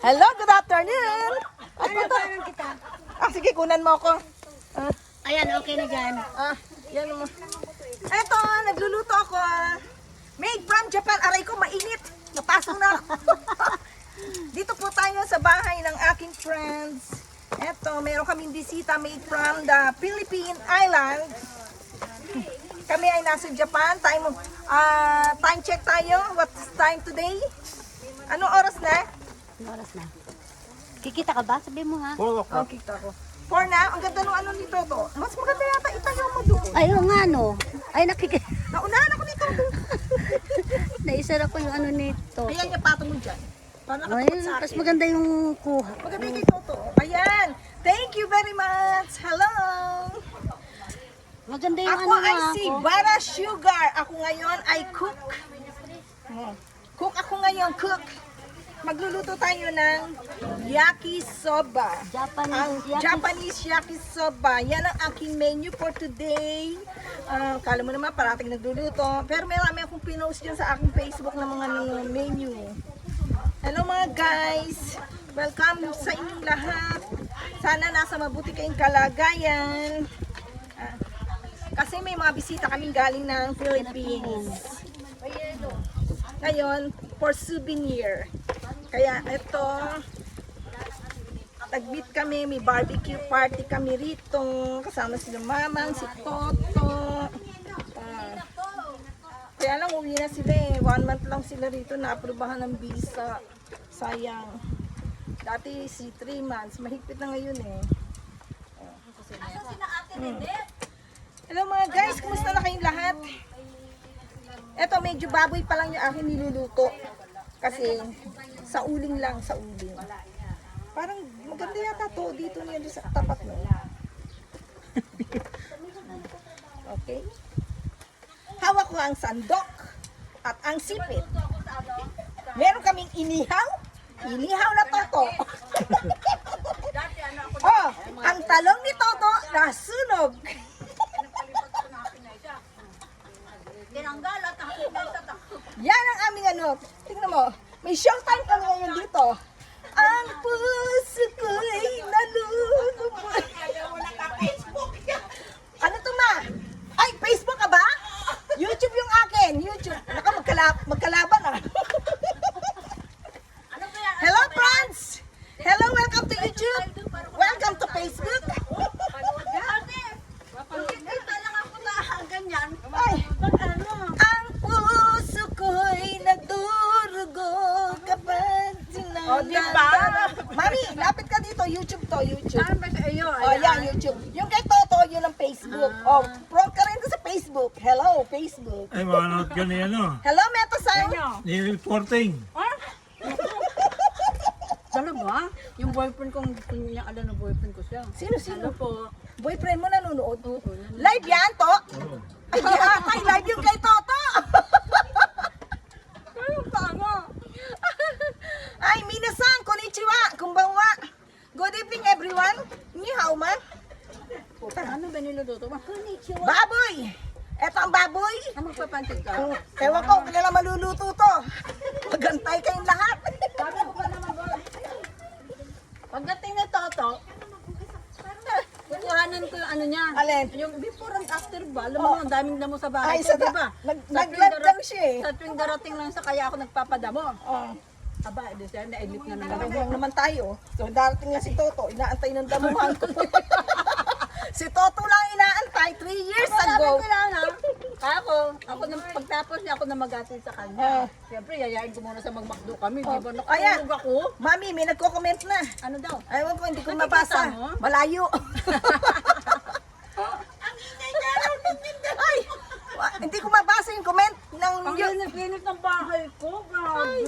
Hello, good afternoon. Ano ba kita? Ah, sige, kunan mo ako. Ah, Ayan, okay na dyan. ah, yan mo. Eto, nagluluto ako. ah. Made from Japan. Aray ko, mainit. Napasok na ako. Dito po tayo sa bahay ng aking friends. Eto, meron kaming bisita made from the Philippine Island. Kami ay nasa Japan. Time, ah time check tayo. What's time today? Anong oras na? Ano oras na? Kikita ka ba? Sabi mo ha. Oh, kita ko. Four na? Ang ganda nung ano nito to. Mas maganda yata itayo mo doon. Ay, oo nga no. Ay, nakikita. Naunahan ako nito. Naisara ko yung ano nito. Ayan yung pato mo dyan. Para Ay, mas maganda yung kuha. Maganda yung kay Toto. Ayan. Thank you very much. Hello. Maganda yung Ako ano ay nga si ako. Bara Sugar. Ako ngayon ay cook. Oh. Cook ako ngayon. Cook. Magluluto tayo ng yakisoba. Japanese Ang yaki- Japanese yakisoba. Yan ang aking menu for today. Ah, kala mo naman parating nagluluto. Pero marami akong pinost dyan sa aking Facebook ng mga menu. Hello mga guys! Welcome sa inyong lahat. Sana nasa mabuti kayong kalagayan. Ah, kasi may mga bisita kaming galing ng Philippines. Ngayon, for souvenir. Kaya ito, tagbit kami, may barbecue party kami rito. Kasama sila mamang, si Toto. Ah. Kaya lang uwi na sila eh. One month lang sila rito na aprubahan ng visa. Sayang. Dati si 3 months. Mahigpit na ngayon eh. Hmm. Hello mga guys, kumusta na kayong lahat? Eto, medyo baboy pa lang yung akin niluluto. Kasi sa uling lang, sa uling. Parang maganda yata to dito niya sa tapat mo. okay. Hawak ko ang sandok at ang sipit. Meron kaming inihaw. Inihaw na toto. oh, ang talong ni Toto nasunog. Yan ang aming ano. Mo. May showtime kami ngayon dito. Ang puso ko'y nalulubog. Ano to ma? Ay, Facebook ka ba? YouTube yung akin. YouTube. Naka magkalab magkalaban ah. Hello friends! Hello, welcome to YouTube. Welcome to Facebook. Ay, ang puso ko'y nagdurugo kapag sinandan. Oh, di ba? Mami, lapit ka dito. YouTube to, YouTube. Saan ba sa iyo? Oh, yan, YouTube. Yung kay Toto, yun ang Facebook. Oh, proud ka rin doon sa Facebook. Hello, Facebook. Ay, manonood ka na yan, oh. Hello, Meta Sang. Ni reporting. Talaga? Yung boyfriend kong gusto niya alam na boyfriend ko siya. Sino, sino? Ano po? Boyfriend mo nanonood? Oo. Live yan, to? Ay, ay, live yung kay Toto. Ano tama? Ay, minasan, konnichiwa, kumbawa. Good evening, everyone. Ni hao man. Ano ba niluluto mo? Baboy. Eto ang baboy. Ano magpapansin ka? Kung, ewan ko, kailan maluluto to. Magantay kayong lahat. Pagdating na Toto, kukuhanan ko yung ano niya. Alin? Yung before and after ba? Alam mo, ang daming damo sa bahay Ay, ko, sa di da- ba? nag- Sa tuwing dara- daw siya eh. Sa tuwing darating lang sa kaya ako nagpapadamo. Oh, Aba, di siya, na-edit na naman. Naman tayo. So, darating nga si Toto. Inaantay ng damuhan ko. si Toto lang inaantay. Three years Sabi ago. ko lang ha. Ako, ako nang pagtapos niya ako na magati sa kanya. Siyempre, yayain ko muna sa magmakdo kami. Di ba Oh. Ayan. nakatulog ako? Mami, may nagko-comment na. Ano daw? Ayaw ko, hindi ko mabasa. Malayo. Ay, wa- hindi ko mabasa yung comment ng Ang yun. linit-linit ng bahay ko. Grabe.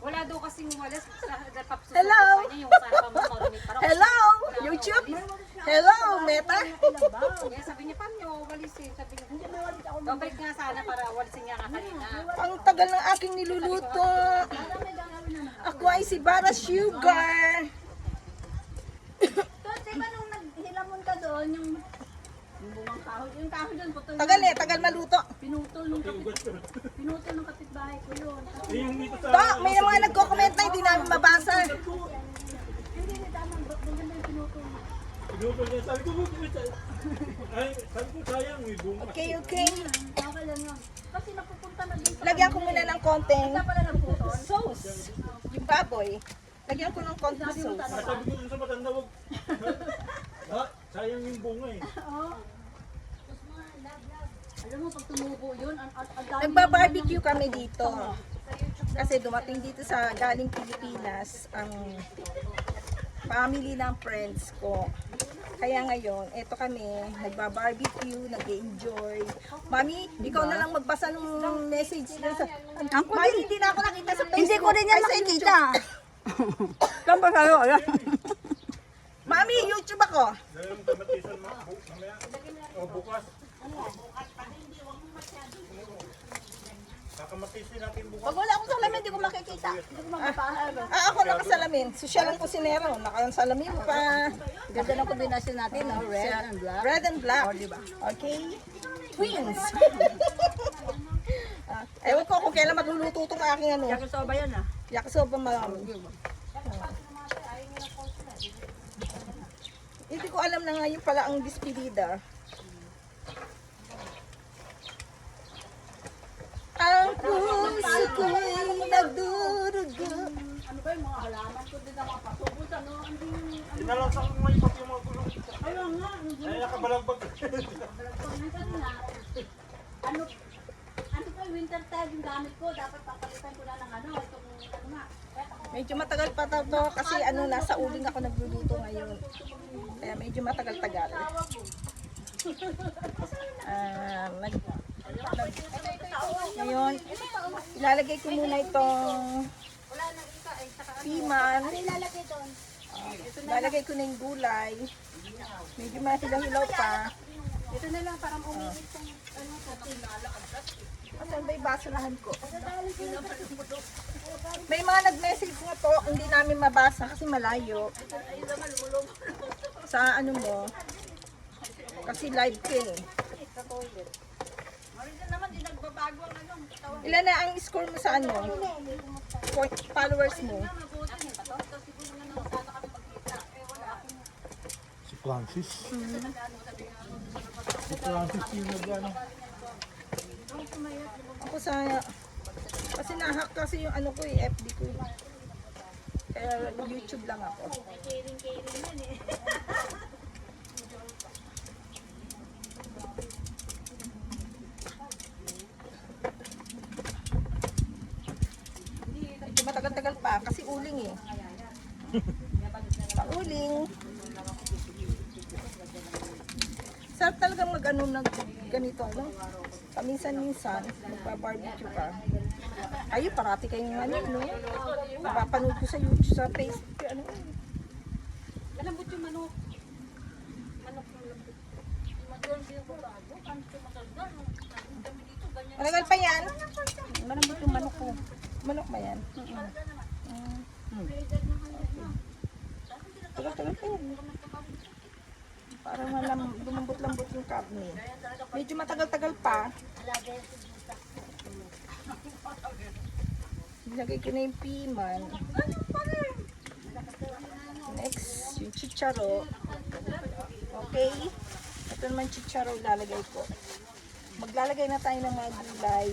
Wala daw kasing walas sa nagpapasusunod Hello? niya yung sarap mo marunong parang Hello, YouTube. Hello, Meta. Kaya sabi niya, paano niyo walisin? Sabi niya, babalik nga sana para walisin niya ka kanina. Ang tagal ng aking niluluto. Ako ay si Bara Sugar. Kasi ba nung naghilamon ka doon, yung yung bumang kahoy, yung kahoy doon, putol Tagal eh, tagal maluto. pinutol nung kapit, pinutol nung kapitbahay ko yun. Yung dito sa... May mga nagko-comment na hindi namin mabasa. Pinuputol niya. Sabi ko? Ay, sabi ko, sayang, may bunga. Okay, okay. Okay lang yun. Kasi napupunta na din sa Lagyan ko muna ng konting Wala pala puto. sauce. Yung baboy. Lagyan ko ng konting sauce. Ah, Sabi ko dun sa matanda, wag. Ha? Sayang yung bunga eh. Alam mo, pag tumubo yun, ang ang- ang dami Nagba-barbecue kami dito. Kasi dumating dito sa galing Pilipinas ang family ng friends ko. Kaya ngayon, eto kami, nagba-barbecue, nag-enjoy. Mami, ikaw na lang magbasa ng message na sa... Mami, hindi na ako nakita sa Facebook. Hindi ko rin yan Ay, sa makikita. Saan ba sa'yo? Mami, YouTube ako. Yung kamatisan mo, bu mamaya. O bukas. Kakamatisin natin bukas. Pag wala akong salamin, hindi ko makikita. Hindi ko makapahal. Ah, ako nakasalamin. Social ang kusinero. Nakasalamin pa. Ganda ng kombinasyon natin, no? Red and black. Red and black. Okay? Twins. ah, ewan ko kung kailan magluluto itong aking ano. Yakisoba yan, ah. Yakisoba malam. Hindi ko alam na ngayon pala ang dispedida. Ang puso. Ano ba yung mga halaman ko din na mga pasubos, ano? Hindi, mo yung pati yung mga gulong. ayun nga. Ay, nakabalagbag. Minsan nga, ano, ano pa yung winter tag yung gamit ko, dapat papalitan ko na ng ano, itong ano nga. Medyo matagal pa to to kasi ano nasa uling ako nagluluto ngayon. Kaya medyo matagal-tagal. Ah, nag, nag, ngayon, ilalagay ko muna itong piman. Ilalagay ko na yung gulay. Medyo mahilaw-hilaw pa. Ito na lang, parang umiinit yung ano, Asan ba yung basurahan ko? May mga nag-message nga po, hindi namin mabasa kasi malayo. Sa ano mo? Kasi live ka eh. Ilan na ang score mo sa ano? Followers mo? Si Francis. Si Francis yung nag-ano. Ako sa... Kasi nahack kasi yung ano ko eh, FB ko eh. Kaya YouTube lang ako. Medyo matagal-tagal pa kasi uling eh. Sa uling. Sarap talaga mag ano ng ganito, no? Paminsan-minsan, magpa-barbecue ka. Ayun, parati kayong ano, no? Napapanood ko sa YouTube, sa Facebook, ano. malambot yung manok. Matagal pa yan? Malambot yung manok ko. Manok ba yan? Mm. Tagal-tagal pa yan. Parang malam, lumambot-lambot yung karne. Medyo matagal-tagal pa. Nilagay ko na yung piman. Next, yung chicharo. Okay. Ito naman chicharo ilalagay ko. Maglalagay na tayo ng mga gulay.